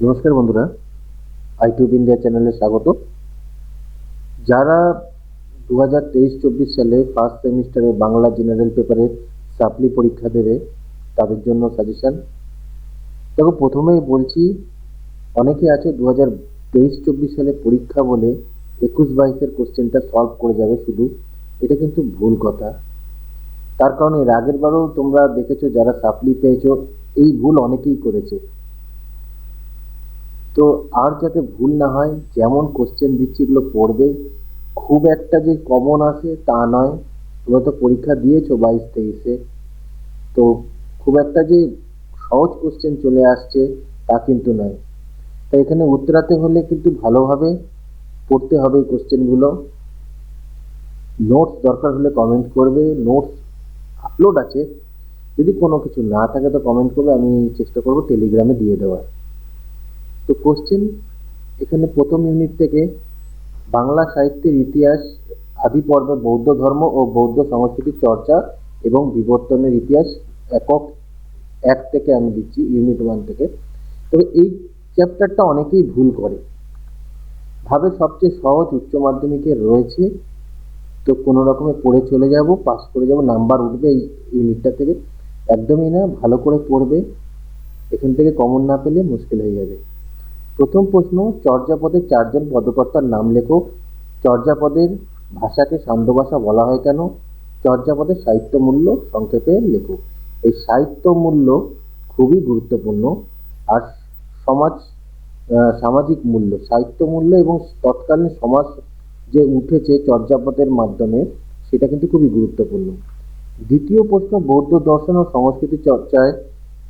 নমস্কার বন্ধুরা আইটিউব ইন্ডিয়া চ্যানেলে স্বাগত। যারা দু হাজার তেইশ চব্বিশ সালে ফার্স্ট সেমিস্টারে বাংলা জেনারেল পেপারে সাপ্লি পরীক্ষা দেবে, তাদের জন্য সাজেশন দেখো, প্রথমেই বলছি, অনেকে আছে দু হাজার তেইশ চব্বিশ সালে পরীক্ষা বলে একুশ বাইশের কোশ্চেনটা সলভ করে যাবে শুধু। এটা কিন্তু ভুল কথা। তার কারণ এর আগের বারও তোমরা দেখেছ, যারা সাপ্লি পেয়েছ, এই ভুল অনেকেই করেছে। তো আর যাতে ভুল না হয়, যেমন কোশ্চেন দিচ্ছি এগুলো পড়বে, খুব একটা যে কমন আসে তা নয়। তোমরা তো পরীক্ষা দিয়েছ বাইশ তেইশে। তো খুব একটা যে সহজ কোশ্চেন চলে আসছে তা কিন্তু নয়। তাই এখানে উত্তরাতে হলে কিন্তু ভালোভাবে পড়তে হবে এই কোশ্চেনগুলো নোটস দরকার হলে কমেন্ট করবে নোটস আপলোড আছে। যদি কোনো কিছু না থাকে তো কমেন্ট করবে, আমি চেষ্টা করব টেলিগ্রামে দিয়ে দেওয়ার। তো কোশ্চেন এখানে প্রথম ইউনিট থেকে বাংলা সাহিত্যের ইতিহাস, আদি পর্বে, বৌদ্ধ ধর্ম ও বৌদ্ধ সংস্কৃতির চর্চা এবং বিবর্তনের ইতিহাস একক এক থেকে আমি দিচ্ছি ইউনিট ওয়ান থেকে। তবে এই চ্যাপ্টারটা অনেকেই ভুল করে। ভাবে সবচেয়ে সহজ উচ্চ মাধ্যমিকের রয়েছে। তো কোনো রকমে পড়ে চলে যাব পাস করে যাব নাম্বার উঠবে এই ইউনিটটা থেকে। একদমই না, ভালো করে পড়বে। এখান থেকে কমন না পেলে মুশকিল হয়ে যাবে। প্রথম প্রশ্ন চর্যাপদের চারজন পদকর্তার নাম লেখো। চর্যাপদের ভাষাকে সান্ধ্য ভাষা বলা হয় কেন? চর্যাপদের সাহিত্য মূল্য সংক্ষেপে লেখো। এই সাহিত্য মূল্য খুবই গুরুত্বপূর্ণ আর সমাজ সামাজিক মূল্য। সাহিত্য মূল্য এবং তৎকালীন সমাজ যে উঠেছে চর্যাপদের মাধ্যমে, সেটা কিন্তু খুবই গুরুত্বপূর্ণ। দ্বিতীয় প্রশ্ন, বৌদ্ধ দর্শন ও সংস্কৃতি চর্চায়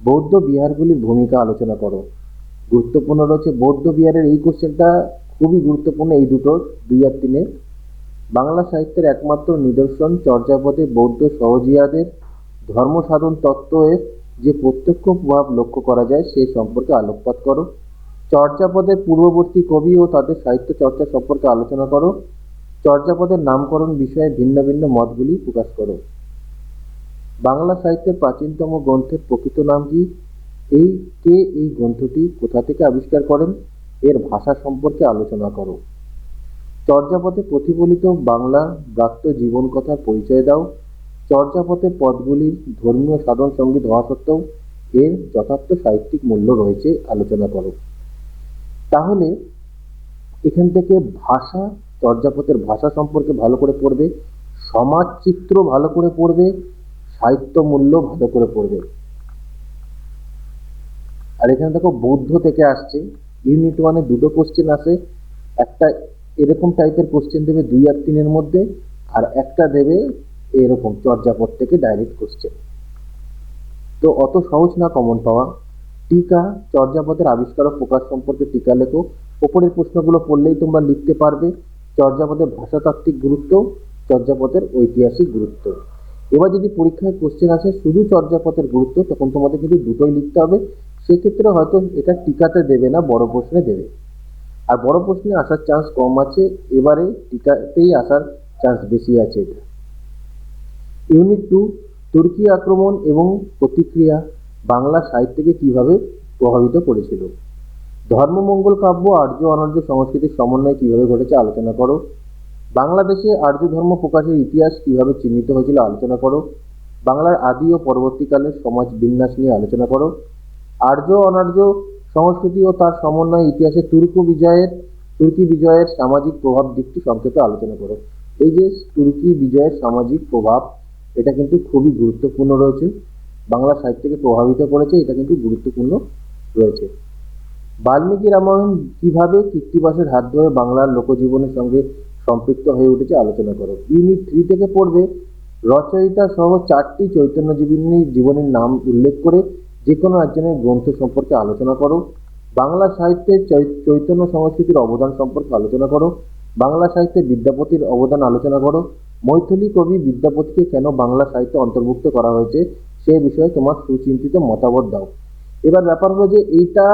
বৌদ্ধ বিহারগুলির ভূমিকা আলোচনা করো। গুরুত্বপূর্ণ রয়েছে। বৌদ্ধ বিহারের এই কোশ্চেনটা খুবই গুরুত্বপূর্ণ এই দুটো, দুই আর তিনে। বাংলা সাহিত্যের একমাত্র নিদর্শন চর্যাপদে বৌদ্ধ সহজিয়াদের ধর্ম সাধন তত্ত্বের যে প্রত্যক্ষ প্রভাব লক্ষ্য করা যায়, সে সম্পর্কে আলোকপাত করো। চর্যাপদের পূর্ববর্তী কবি ও তাদের সাহিত্য চর্চা সম্পর্কে আলোচনা করো। চর্যাপদের নামকরণ বিষয়ে ভিন্ন ভিন্ন মতগুলি প্রকাশ করো। বাংলা সাহিত্যের প্রাচীনতম গ্রন্থের প্রকৃত নাম কি? এই কে এই গ্রন্থটি কোথা থেকে আবিষ্কার করেন? এর ভাষা সম্পর্কে আলোচনা করো। চর্যাপথে প্রতিফলিত বাংলা ব্রাত্য জীবন কথার পরিচয় দাও। চর্যাপথে পদগুলির ধর্মীয় সাধন সংগীত হওয়া সত্ত্বেও এর যথার্থ সাহিত্যিক মূল্য রয়েছে, আলোচনা করো। তাহলে এখান থেকে ভাষা চর্যাপথের ভাষা সম্পর্কে ভালো করে পড়বে সমাজ চিত্র ভালো করে পড়বে, সাহিত্য মূল্য ভালো করে পড়বে। আর এখানে দেখো বৌদ্ধ থেকে আসছে। ইউনিট ওয়ানে দুটো কোশ্চেন আসে। একটা এরকম টাইপের কোশ্চেন দেবে দুই আর তিনের মধ্যে, আর একটা দেবে এরকম চর্যাপদ থেকে ডাইরেক্ট কোশ্চেন তো অত সহজ না কমন পাওয়া। টিকা চর্যাপদের আবিষ্কার প্রকাশ সম্পর্কে টিকা লেখো। ওপরের প্রশ্নগুলো পড়লেই তোমরা লিখতে পারবে। চর্যাপদের ভাষাতাত্ত্বিক গুরুত্ব, চর্যাপদের ঐতিহাসিক গুরুত্ব। এবার যদি পরীক্ষায় কোশ্চেন আসে, শুধু চর্যাপদের গুরুত্ব, তখন তোমাদের কিন্তু দুটোই লিখতে হবে। সেক্ষেত্রে হয়তো এটা টিকাতে দেবে না, বড় প্রশ্নে দেবে। আর বড় প্রশ্নে আসার চান্স কম আছে, এবারে টিকাতেই আসার চান্স বেশি আছে এটা। ইউনিট টু তুর্কি আক্রমণ এবং প্রতিক্রিয়া, বাংলা সাহিত্যকে কীভাবে প্রভাবিত করেছিল? ধর্মমঙ্গল কাব্য, আর্য অনার্য সংস্কৃতির সমন্বয় কীভাবে ঘটেছে আলোচনা করো। বাংলাদেশে আর্য ধর্ম প্রকাশের ইতিহাস কীভাবে চিহ্নিত হয়েছিল আলোচনা করো। বাংলার আদি ও পরবর্তীকালের সমাজ বিন্যাস নিয়ে আলোচনা করো। আর্য অনার্য সংস্কৃতি ও তার সমন্বয় ইতিহাসে তুর্ক বিজয়ের, তুর্কি বিজয়ের সামাজিক প্রভাব দিকটি সংক্ষেপে আলোচনা করো। এই যে তুর্কি বিজয়ের সামাজিক প্রভাব, এটা কিন্তু খুবই গুরুত্বপূর্ণ রয়েছে। বাংলা সাহিত্যকে প্রভাবিত করেছে, এটা কিন্তু গুরুত্বপূর্ণ রয়েছে। বাল্মীকি রামায়ণ কীভাবে কীর্তিবাসের হাত ধরে বাংলার লোকজীবনের সঙ্গে সম্পৃক্ত হয়ে উঠেছে আলোচনা করো। ইউনিট থ্রি থেকে পড়বে, রচয়িতা সহ চারটি চৈতন্যজীবনী জীবনের নাম উল্লেখ করে যে কোনো একজনের গ্রন্থ সম্পর্কে আলোচনা করো। বাংলা সাহিত্যে চৈতন্য সংস্কৃতির অবদান সম্পর্কে আলোচনা করো। বাংলা সাহিত্যে বিদ্যাপতির অবদান আলোচনা করো। মৈথিলী কবি বিদ্যাপতিকে কেন বাংলা সাহিত্যে অন্তর্ভুক্ত করা হয়েছে, সে বিষয়ে তোমার সুচিন্তিত মতামত দাও। এবার ব্যাপার হলো যে এইটা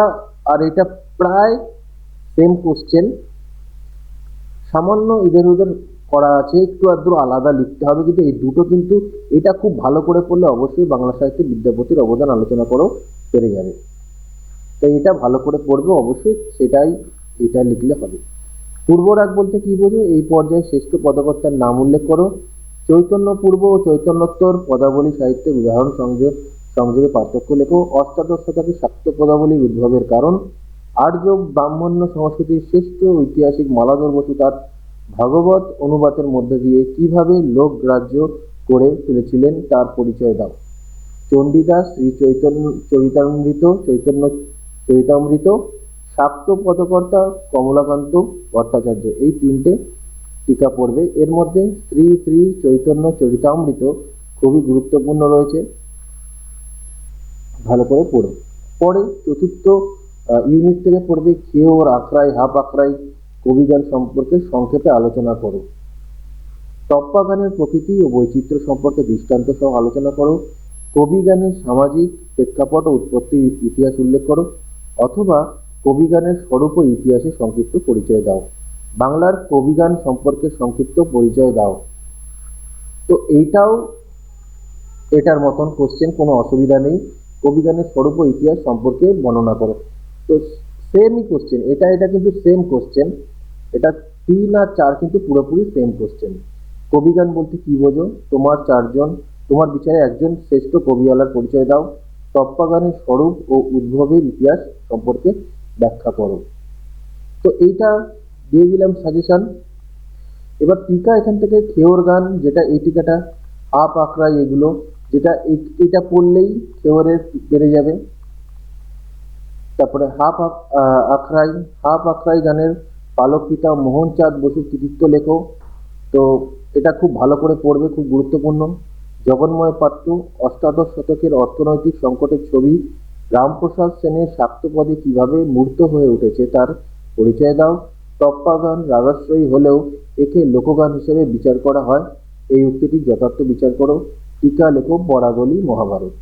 আর এটা প্রায় সেম কোশ্চেন সামান্য ইদের উদের করা আছে, একটু আধটু আলাদা লিখতে হবে, কিন্তু এই দুটো কিন্তু এটা খুব ভালো করে পড়লে অবশ্যই বাংলা সাহিত্যে বিদ্যাপতির অবদান আলোচনা করো পেরে যাবে। তাই এটা ভালো করে পড়বে, অবশ্যই সেটাই, এটা লিখলে হবে। পূর্বরাগ বলতে কি বোঝো? এই পর্যায়ে শ্রেষ্ঠ পদকর্তার নাম উল্লেখ করো। চৈতন্য পূর্ব ও চৈতন্যোত্তর পদাবলী সাহিত্যের উদাহরণ সংযোগ, সংযোগে পার্থক্য লেখো। অষ্টাদশ শতকে শাক্ত পদাবলীর উদ্ভবের কারণ। আর্য ব্রাহ্মণ্য সংস্কৃতির শ্রেষ্ঠ ঐতিহাসিক মালাধর বসু তার ভাগবত অনুবাদের মধ্য দিয়ে কীভাবে লোক গ্রাহ্য করে তুলেছিলেন তার পরিচয় দাও। চণ্ডীদাস শ্রী চৈতন্য চরিতামৃত চৈতন্য, চরিতামৃত শাক্ত পদকর্তা কমলাকান্ত ভট্টাচার্য, এই তিনটে টিকা পড়বে। এর মধ্যে শ্রী শ্রী চৈতন্য চরিতামৃত খুবই গুরুত্বপূর্ণ রয়েছে। ভালো করে পড়ো। পরে চতুর্থ ইউনিট থেকে পড়বে খেয়ে খেয়োর আখড়াই হাফ আখড়াই কবিগান সম্পর্কে সংক্ষেপে আলোচনা করো। টপ্পা গানের প্রকৃতি ও বৈচিত্র্য সম্পর্কে দৃষ্টান্ত সহ আলোচনা করো। কবি গানের সামাজিক প্রেক্ষাপট ও উৎপত্তির ইতিহাস উল্লেখ করো, অথবা কবি গানের স্বরূপ ও ইতিহাসে সংক্ষিপ্ত পরিচয় দাও। বাংলার কবিগান সম্পর্কে সংক্ষিপ্ত পরিচয় দাও। তো এইটাও এটার মতন কোশ্চেন কোনো অসুবিধা নেই। কবিগানের স্বরূপ ও ইতিহাস সম্পর্কে বর্ণনা করো। তো সেমই কোশ্চেন এটা এটা কিন্তু সেম কোশ্চেন এটা তিন আর চার কিন্তু পুরোপুরি সেম কোশ্চেন কবিগান বলতে কি বোঝো? তোমার চারজন, তোমার বিচারে একজন শ্রেষ্ঠ কবিওয়ালার পরিচয় দাও। গানের স্বরূপ ও উদ্ভবের ইতিহাস সম্পর্কে ব্যাখ্যা করো। তো এইটা দিয়ে দিলাম সাজেশন এবার টিকা এখান থেকে খেওর গান, যেটা এই টিকাটা, আপ আঁকড়াই এগুলো, যেটা এটা পড়লেই খেওরের বেড়ে যাবে। তারপরে হাফ আখ- আহ, আখড়াই হাফ আখড়াই গানের পালক পিতা মোহনচাঁদ বসুর কৃতিত্ব লেখো। তো এটা খুব ভালো করে পড়বে খুব গুরুত্বপূর্ণ। জগন্ময় পাত্র অষ্টাদশ শতকের অর্থনৈতিক সংকটের ছবি। রামপ্রসাদ সেনের শাক্তপদে কীভাবে মূর্ত হয়ে উঠেছে তার পরিচয় দাও। টপ্পা গান রাগাশ্রয়ী হলেও একে লোকগান হিসেবে বিচার করা হয়। এই উক্তিটি যথার্থ বিচার করো। টিকা লেখো বরাগলি মহাভারত।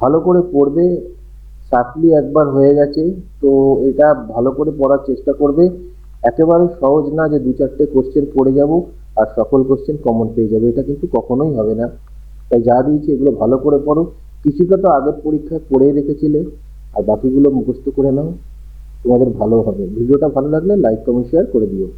ভালো করে পড়বে সাপলি একবার হয়ে গেছে, তো এটা ভালো করে পড়ার চেষ্টা করবে। একেবারে সহজ না যে দু চারটে কোশ্চেন পড়ে যাব আর সকল কোশ্চেন কমন পেয়ে যাবে, এটা কিন্তু কখনোই হবে না। তাই যা দিয়েছি এগুলো ভালো করে পড়ো। কিছুটা তো আগের পরীক্ষায় পড়েই রেখেছিলে, আর বাকিগুলো মুখস্থ করে নাও। তোমাদের ভালো হবে। ভিডিওটা ভালো লাগলে লাইক কমেন্ট শেয়ার করে দিও।